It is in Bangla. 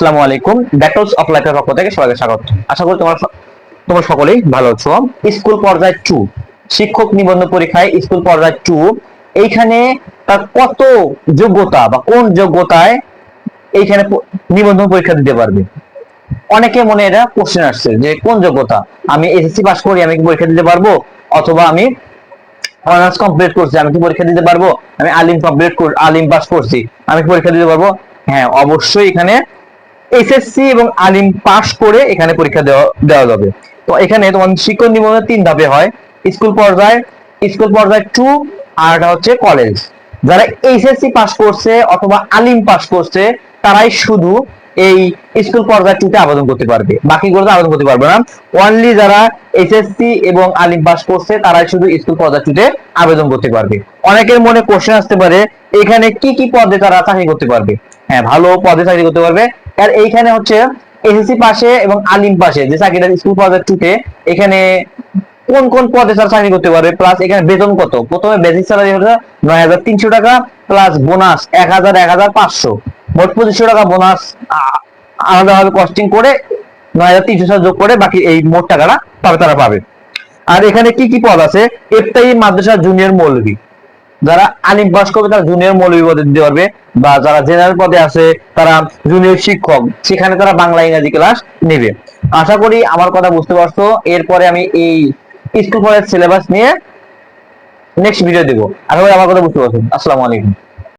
আসসালামু আলাইকুম। ব্যাটলস অফ লাইফের পক্ষ থেকে সবাইকে স্বাগত। আশা করি তোমার তোমরা সকলেই ভালো আছো। স্কুল পর্যায় টু শিক্ষক নিবন্ধন পরীক্ষায় স্কুল পর্যায় টু এইখানে তার কত যোগ্যতা বা কোন যোগ্যতায় এইখানে নিবন্ধন পরীক্ষা দিতে পারবে? অনেকে মনে এটা কোশ্চেন আসছে যে কোন যোগ্যতা? আমি এসএসসি পাস করি, আমি কি পরীক্ষা দিতে পারব? অথবা আমি অনার্স কমপ্লিট করছি, আমি কি পরীক্ষা দিতে পারব? আমি আলিম কমপ্লিট আলিম পাস করছি, আমি কি পরীক্ষা দিতে পারব? হ্যাঁ অবশ্যই এখানে এসএসসি এবং আলিম পাস করে এখানে পরীক্ষা দেওয়া দেওয়া যাবে। তো এখানে তোমার শিক্ষক নিবন্ধন তিন ধাপে হয়। স্কুল পর্যায়ে স্কুল পর্যায়ে টু আর হচ্ছে কলেজ যারা এইচএসসি পাস করছে অথবা আলিম পাস করছে, তারাই শুধু এই স্কুল পর্যায়ে টুতে আবেদন করতে পারবে। বাকি বাকিগুলোতে আবেদন করতে পারবে না। অনলি যারা এইচএসসি এবং আলিম পাস করছে, তারাই শুধু স্কুল পর্যায়ে টুতে আবেদন করতে পারবে। অনেকের মনে কোশ্চেন আসতে পারে, এখানে কি কি পদে তারা চাকরি করতে পারবে? হ্যাঁ ভালো পদে চাকরি করতে পারবে। আর এইখানে হচ্ছে এসএসসি পাশে এবং আলিম পাশে, যে চাকরিটা স্কুল পর্যায়ে টুতে এখানে কোন কোন পদে তারা চাকরি করতে পারবে? প্লাস এখানে বেতন কত? প্রথমে বেসিক স্যালারি হচ্ছে নয় হাজার তিনশো টাকা প্লাস বোনাস এক হাজার এক হাজার পাঁচশো। মোট পঁচিশশো টাকা বোনাস আলাদাভাবে কস্টিং করে নয় হাজার তিনশো টাকা যোগ করে বাকি এই মোট টাকাটা পাবে তারা পাবে। আর এখানে কি কি পদ আছে? এফতাই মাদ্রাসা জুনিয়র মৌলভী। যারা আলিম পাস করবে, তারা জুনিয়র মৌলভী পদে দিতে পারবে। বা যারা জেনারেল পদে আছে, তারা জুনিয়র শিক্ষক। সেখানে তারা বাংলা, ইংরাজি ক্লাস নেবে। আশা করি আমার কথা বুঝতে পারছ। এরপরে আমি এই স্কুল কলেজ সিলেবাস নিয়ে নেক্সট ভিডিও দেবো। আশা করি আমার কথা বুঝতে পারছ। আসসালামু আলাইকুম।